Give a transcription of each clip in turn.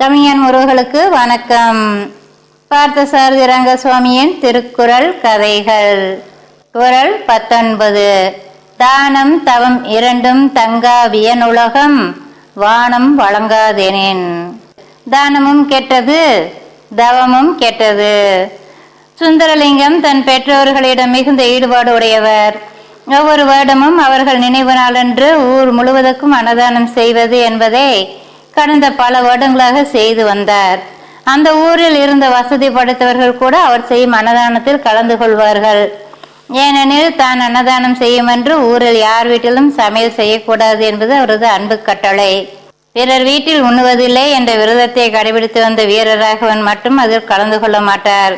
தமிழன் உறவுகளுக்கு வணக்கம். பார்த்தசாரதி ரங்கசுவாமியின் திருக்குறள் கதைகள். குரல் பத்தொன்பது. தானம் தவம் இரண்டும் தங்கா வியனுலகம் வானம் வழங்காதேனேன். தானமும் கெட்டது தவமும் கெட்டது. சுந்தரலிங்கம் தன் பெற்றோர்களிடம் மிகுந்த ஈடுபாடு உடையவர். ஒவ்வொரு வருடமும் அவர்கள் நினைவு நாளன்று ஊர் முழுவதற்கும் அன்னதானம் செய்வது என்பதை கடந்த பல வருடங்களாக செய்து வந்தார். அந்த ஊரில் இருந்த வசதி படைத்தவர்கள் கூட அவர் செய்யும் அன்னதானத்தில் கலந்து கொள்வார்கள். ஏனெனில் தான் அன்னதானம் செய்யும் என்று ஊரில் யார் வீட்டிலும் சமையல் செய்யக்கூடாது என்பது அவரது அன்பு கட்டளை. பிறர் வீட்டில் உண்ணுவதில்லை என்ற விரதத்தை கடைபிடித்து வந்த வீரராகவன் மட்டும் அதில் கலந்து கொள்ள மாட்டார்.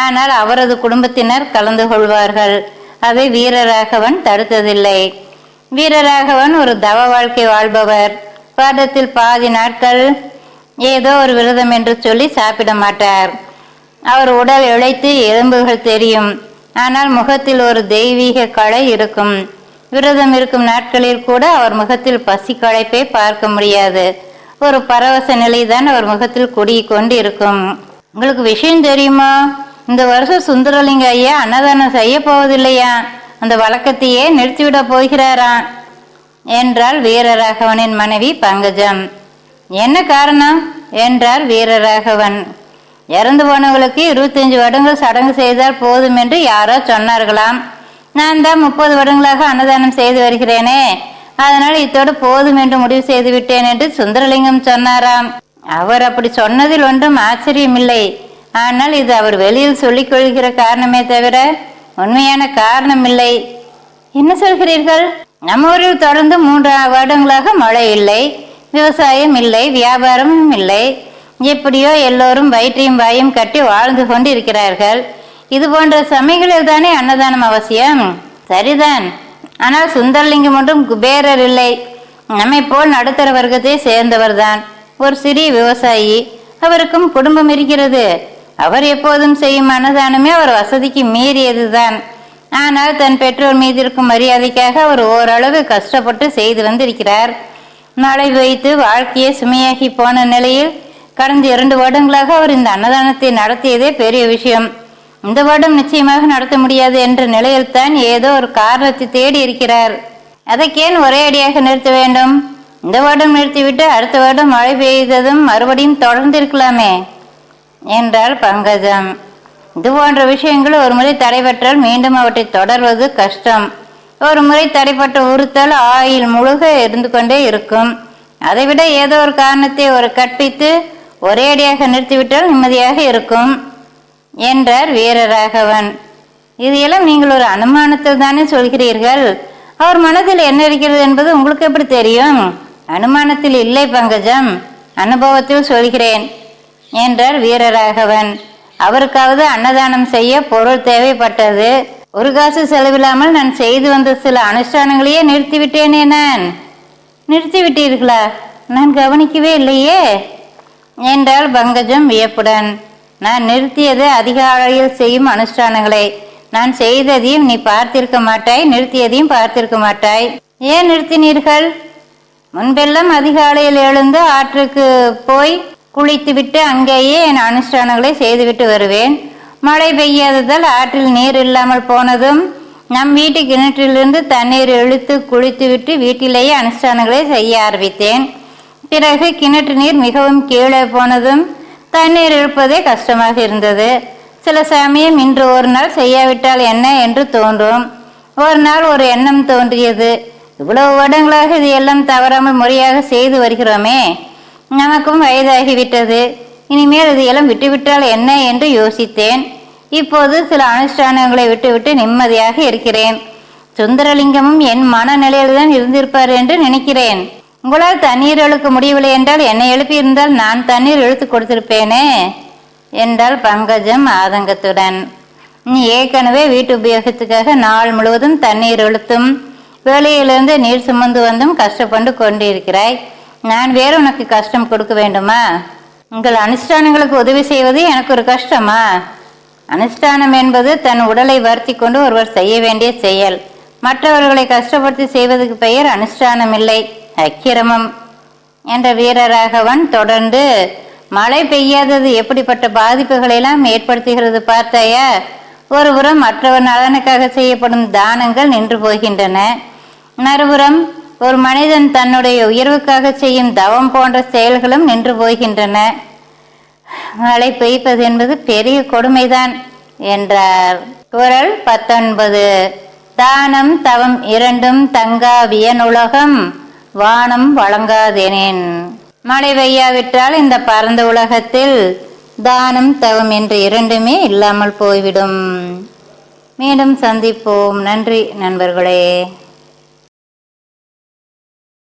ஆனால் அவரது குடும்பத்தினர் கலந்து கொள்வார்கள். அதை வீரராகவன் தடுத்ததில்லை. வீரராகவன் ஒரு தவ வாழ்க்கை வாழ்பவர். பாடத்தில் பாதி நாட்கள் ஏதோ ஒரு விரதம் என்று சொல்லி சாப்பிட மாட்டார். அவர் உடல் இழைத்து எலும்புகள் தெரியும். ஆனால் முகத்தில் ஒரு தெய்வீக கலை இருக்கும். விரதம் இருக்கும் நாட்களில் கூட அவர் முகத்தில் பசி களைப்பை பார்க்க முடியாது. ஒரு பரவச நிலைதான் அவர் முகத்தில் குடி கொண்டு இருக்கும் உங்களுக்கு விஷயம் தெரியுமா? இந்த வருஷம் சுந்தரலிங்க ஐயா அன்னதானம் செய்ய போவதில்லையா? அந்த வழக்கத்தையே நிறுத்திவிட போகிறாராம் என்றாள் வீரராகவனின் மனைவி பங்கஜம். என்ன காரணம்? என்றார் வீரராகவன். இறந்து போனவர்களுக்கு இருபத்தஞ்சு வருடங்கள் சடங்கு செய்தால் போதும் என்று யாரோ சொன்னார்களாம். நான் தான் முப்பது வருடங்களாக அன்னதானம் செய்து வருகிறேனே. அதனால் இத்தோடு போதும் என்று முடிவு செய்து விட்டேன் என்று சுந்தரலிங்கம் சொன்னாராம். அவர் அப்படி சொன்னதில் ஒன்றும் ஆச்சரியமில்லை. ஆனால் இது அவர் வெளியில் சொல்லிக் கொள்கிற காரணமே தவிர உண்மையான காரணம் இல்லை என்ன சொல்கிறீர்கள்? நம்ம ஊரில் தொடர்ந்து மூன்று வருடங்களாக மழை இல்லை விவசாயம் இல்லை வியாபாரமும் இல்லை. எப்படியோ எல்லோரும் வயிற்றையும் வாயும் கட்டி வாழ்ந்து கொண்டு இருக்கிறார்கள் இது போன்ற சமயங்களில் தானே அன்னதானம் அவசியம்? சரிதான். ஆனால் சுந்தரலிங்கம் ஒன்றும் குபேரர் இல்லை. நம்மை போல் நடுத்தர வர்க்கத்தை சேர்ந்தவர்தான். ஒரு சிறிய விவசாயி. அவருக்கும் குடும்பம் இருக்கிறது. அவர் எப்போதும் செய்யும் அன்னதானமே அவர் வசதிக்கு மீறியதுதான். ஆனால் தன் பெற்றோர் மீது இருக்கும் மரியாதைக்காக அவர் ஓரளவு கஷ்டப்பட்டு செய்து வந்திருக்கிறார். மழை வைத்து வாழ்க்கையே சுமையாகி போன நிலையில் கடந்த இரண்டு வருடங்களாக அவர் இந்த அன்னதானத்தை நடத்தியதே பெரிய விஷயம். இந்த வருடம் நிச்சயமாக நடத்த முடியாது என்ற நிலையில்தான் ஏதோ ஒரு காரணத்தை தேடி இருக்கிறார். அதற்கேன் ஒரே அடியாக நிறுத்த வேண்டும். இந்த வருடம் நிறுத்திவிட்டு அடுத்த வருடம் மழை பெய்ததும் மறுபடியும் தொடர்ந்து இருக்கலாமே என்றாள் பங்கஜம். இது போன்ற விஷயங்கள் ஒரு முறை தடைபற்றால் மீண்டும் அவற்றை தொடர்வது கஷ்டம். ஒரு முறை தடைப்பட்ட உறுத்தல் ஆயில் முழுக இருந்து கொண்டே இருக்கும். அதைவிட ஏதோ ஒரு காரணத்தை ஒரு கற்பித்து ஒரே அடியாக நிறுத்திவிட்டால் நிம்மதியாக இருக்கும் என்றார் வீரராகவன். இதையெல்லாம் நீங்கள் ஒரு அனுமானத்தில் தானே சொல்கிறீர்கள்? அவர் மனதில் என்ன இருக்கிறது என்பது உங்களுக்கு எப்படி தெரியும்? அனுமானத்தில் இல்லை பங்கஜம். அனுபவத்தில் சொல்கிறேன் என்றார் வீரராகவன். அவருக்காவது அன்னதானம் செய்ய பொருள் தேவைப்பட்டது. ஒரு காசு செலவில்லாமல் நான் செய்து வந்த சில அனுஷ்டானங்களையே நிறுத்திவிட்டேனே நான்? நிறுத்திவிட்டீர்களா? நான் கவனிக்கவே இல்லையே. என்றாள் பங்கஜம் வியப்புடன். நான் நிறுத்தியது அதிகாலையில் செய்யும் அனுஷ்டானங்களை. நான் செய்ததையும் நீ பார்த்திருக்க மாட்டாய் நிறுத்தியதையும் பார்த்திருக்க மாட்டாய். ஏன் நிறுத்தினீர்கள்? முன்பெல்லாம் அதிகாலையில் எழுந்து ஆற்றுக்கு போய் குளித்துவிட்டு அங்கேயே என் அனுஷ்டானங்களை செய்துவிட்டு வருவேன். மழை பெய்யாததால் ஆற்றில் நீர் இல்லாமல் போனதும் நம் வீட்டு கிணற்றிலிருந்து தண்ணீர் இழுத்து குளித்துவிட்டு வீட்டிலேயே அனுஷ்டானங்களை செய்ய ஆரம்பித்தேன். பிறகு கிணற்று நீர் மிகவும் கீழே போனதும் தண்ணீர் இழுப்பதே கஷ்டமாக இருந்தது. சில சமயம் இன்று ஒரு நாள் செய்யாவிட்டால் என்ன என்று தோன்றும். ஒரு நாள் ஒரு எண்ணம் தோன்றியது. இவ்வளவு வருடங்களாக இது எல்லாம் தவறாமல் முறையாக செய்து வருகிறோமே. நமக்கும் வயதாகிவிட்டது. இனிமேல் இதையெல்லாம் விட்டுவிட்டால் என்ன என்று யோசித்தேன். இப்போது சில அனுஷ்டானங்களை விட்டுவிட்டு நிம்மதியாக இருக்கிறேன். சுந்தரலிங்கமும் என் மனநிலையில்தான் இருந்திருப்பார் என்று நினைக்கிறேன். உங்களால் தண்ணீர் இழுக்க முடியவில்லை என்றால் என்னை எழுப்பியிருந்தால் நான் தண்ணீர் இழுத்து கொடுத்திருப்பேனே? என்றாள் பங்கஜம் ஆதங்கத்துடன். நீ ஏற்கனவே வீட்டு உபயோகத்துக்காக நாள் முழுவதும் தண்ணீர் இழுத்தும் வேலையிலிருந்து நீர் சுமந்து வந்தும் கஷ்டப்பட்டு கொண்டிருக்கிறாய். நான் வேறு உனக்கு கஷ்டம் கொடுக்க வேண்டுமா? உங்கள் அனுஷ்டானங்களுக்கு உதவி செய்வது எனக்கு ஒரு கஷ்டமா? அனுஷ்டானம் என்பது தன் உடலை வருத்தி கொண்டு ஒருவர் செய்ய வேண்டிய செயல். மற்றவர்களை கஷ்டப்படுத்தி செய்வதற்கு பெயர் அனுஷ்டானம் இல்லை அக்கிரமம். என்ற வீரராகவன் தொடர்ந்து மழை பெய்யாதது எப்படிப்பட்ட பாதிப்புகளை எல்லாம் ஏற்படுத்துகிறது பார்த்தாயா? ஒருபுறம் மற்றவர் நலனுக்காக செய்யப்படும் தானங்கள் நின்று போகின்றன. மறுபுறம் ஒரு மனிதன் தன்னுடைய உயர்வுக்காக செய்யும் தவம் போன்ற செயல்களும் நின்று போகின்றன. மழை பெய்ப்பது என்பது பெரிய கொடுமைதான் என்றார். குரல் பத்தொன்பது. தானம் தவம் இரண்டும் தங்கா வியனுலகம் வானம் வழங்காதேனேன். மழை பெய்யாவிட்டால் இந்த பரந்த உலகத்தில் தானம் தவம் என்று இரண்டுமே இல்லாமல் போய்விடும். மீண்டும் சந்திப்போம். நன்றி நண்பர்களே.